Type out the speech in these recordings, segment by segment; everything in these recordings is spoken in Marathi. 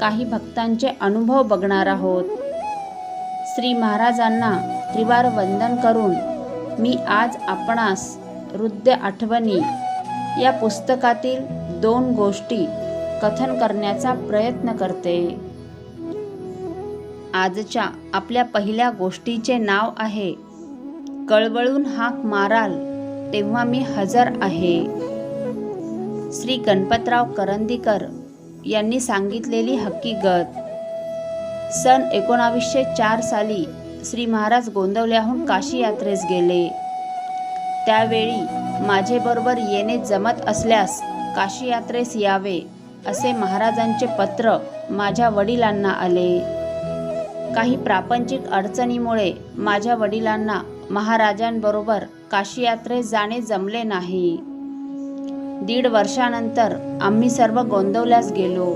काही भक्तांचे अनुभव बघणार आहोत. श्री महाराजांना त्रिवार वंदन करून मी आज आपणास वृद्ध आठवणी या पुस्तकातील दोन गोष्टी कथन करण्याचा प्रयत्न करते. आजच्या आपल्या पहिल्या गोष्टीचे नाव आहे कळवळून हाक माराल तेव्हा मी हजर आहे. श्री गणपतराव करंदीकर यांनी सांगितलेली हकीकत सन एकोणावीसशे चार साली श्री महाराज गोंदवल्याहून काशी यात्रेस गेले. त्यावेळी माझेबरोबर येणे जमत असल्यास काशी यात्रेस यावे असे महाराजांचे पत्र माझ्या वडिलांना आले. काही प्रापंचिक अडचणीमुळे माझ्या वडिलांना महाराजांबरोबर काशी यात्रेस जाणे जमले नाही. दीड वर्षानंतर आम्ही सर्व गोंदवल्यास गेलो.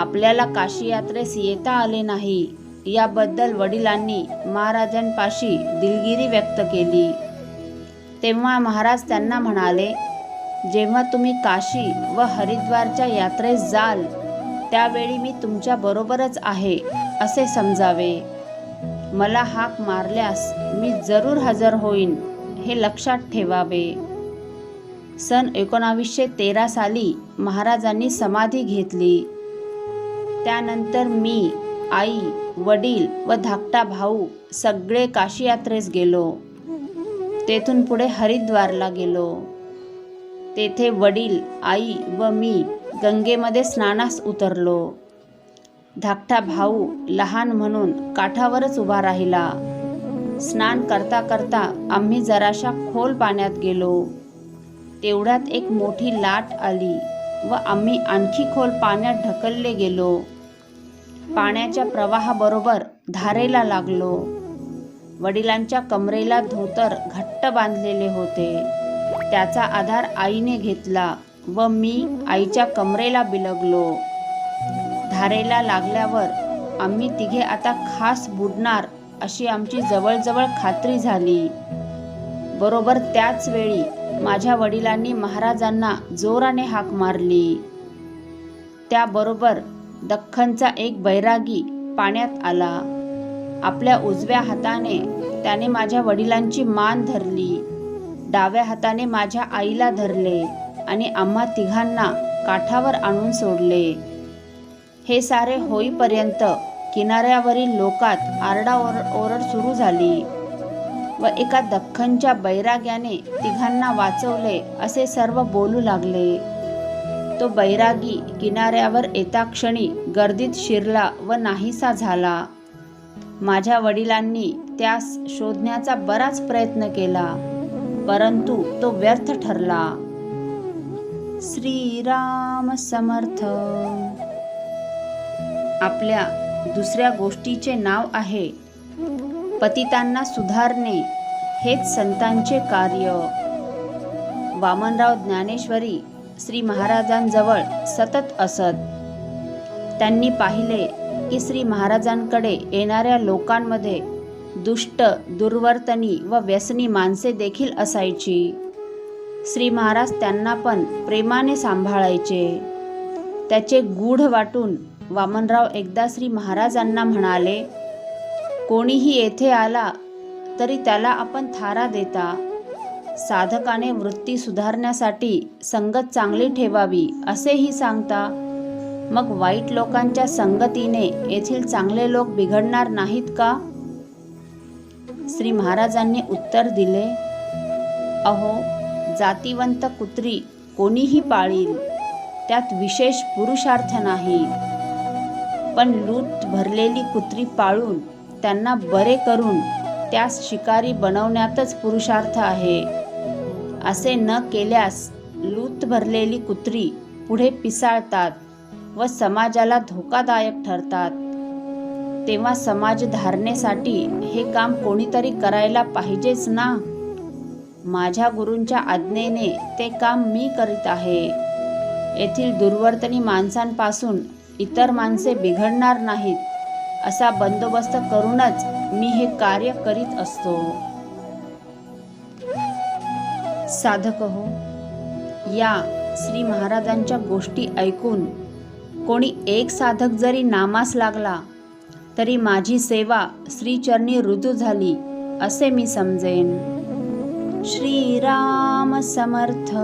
आपल्याला काशी यात्रेस येता आले नाही. याबद्दल वडिलांनी महाराजांपाशी दिलगिरी व्यक्त केली. तेव्हा महाराज त्यांना म्हणाले जेव्हा तुम्ही काशी व हरिद्वारच्या यात्रेस जाल त्यावेळी मी तुमच्या बरोबरच आहे असे समजावे. मला हाक मारल्यास मी जरूर हजर होईन हे लक्षात ठेवावे. सन एकोणावीसशे तेरा साली महाराजांनी समाधी घेतली. त्यानंतर मी आई वडील व धाकटा भाऊ सगळे काशी यात्रेस गेलो. तेथून पुढे हरिद्वारला गेलो. तेथे वडील आई व मी गंगेमध्ये स्नानास उतरलो. धाकटा भाऊ लहान म्हणून काठावरच उभा राहिला. स्नान करता करता आम्ही जराशा खोल पाण्यात गेलो. तेवढ्यात एक मोठी लाट आली व आम्ही आणखी खोल पाण्यात ढकलले गेलो. पाण्याच्या प्रवाहाबरोबर धारेला लागलो. वडिलांच्या कमरेला धोतर घट्ट बांधलेले होते. त्याचा आधार आईने घेतला व मी आईच्या कमरेला बिलगलो. धारेला लागल्यावर आम्ही तिघे आता खास बुडणार अशी आमची जवळजवळ खात्री झाली. बरोबर त्याच वेळी माझ्या वडिलांनी महाराजांना जोराने हाक मारली. त्याबरोबर दख्खनचा एक बैरागी पाण्यात आला. आपल्या उजव्या हाताने त्याने माझ्या वडिलांची मान धरली. डाव्या हाताने माझ्या आईला धरले आणि आम्हा तिघांना काठावर आणून सोडले. हे सारे होईपर्यंत किनाऱ्यावरील लोकात आरडाओर ओरड सुरू झाली. व एका दख्खनच्या बैराग्याने तिघांना वाचवले असे सर्व बोलू लागले. तो बैरागी किनाऱ्यावर येता क्षणी गर्दीत शिरला व नाहीसा झाला. माझ्या वडिलांनी त्यास शोधण्याचा बराच प्रयत्न केला परंतु तो व्यर्थ ठरला. श्रीराम समर्थ. आपल्या दुसऱ्या गोष्टीचे नाव आहे पतितांना सुधारणे हेच संतांचे कार्य. वामनराव ज्ञानेश्वरी श्री महाराजांजवळ सतत असत. त्यांनी पाहिले की श्री महाराजांकडे येणाऱ्या लोकांमध्ये दुष्ट दुर्वर्तनी व व्यसनी माणसे देखील असायची. श्री महाराज त्यांना पण प्रेमाने सांभाळायचे. त्याचे गूढ वाटून वामनराव एकदा श्री महाराजांना म्हणाले कोणीही येथे आला तरी त्याला आपण थारा देता. साधकाने वृत्ती सुधारण्यासाठी संगत चांगली ठेवावी असेही सांगता. मग वाईट लोकांच्या संगतीने येथील चांगले लोक बिघडणार नाहीत का? श्री महाराजांनी उत्तर दिले अहो जातीवंत कुत्री कोणीही पाळील त्यात विशेष पुरुषार्थ नाही. पण लूट भरलेली कुत्री पाळून त्यांना बरे करून त्यास शिकारी बनवण्यातच पुरुषार्थ आहे. असे न केल्यास लूत भरलेली कुत्री पुढे पिसाळतात व समाजाला धोकादायक ठरतात. तेव्हा समाज धारणेसाठी हे काम कोणीतरी करायला पाहिजेच ना? माझ्या गुरूंच्या आज्ञेने ते काम मी करीत आहे. येथील दुर्वर्तनी माणसांपासून इतर माणसे बिघडणार नाहीत. असा बंदोबस्त करूनच मी हे कार्य करीत असतो. साधक हो या श्री महाराजांच्या गोष्टी ऐकून कोणी एक साधक जरी नामास लागला तरी माझी सेवा श्रीचरणी रुजू झाली असे मी समजेन. श्रीराम समर्थ.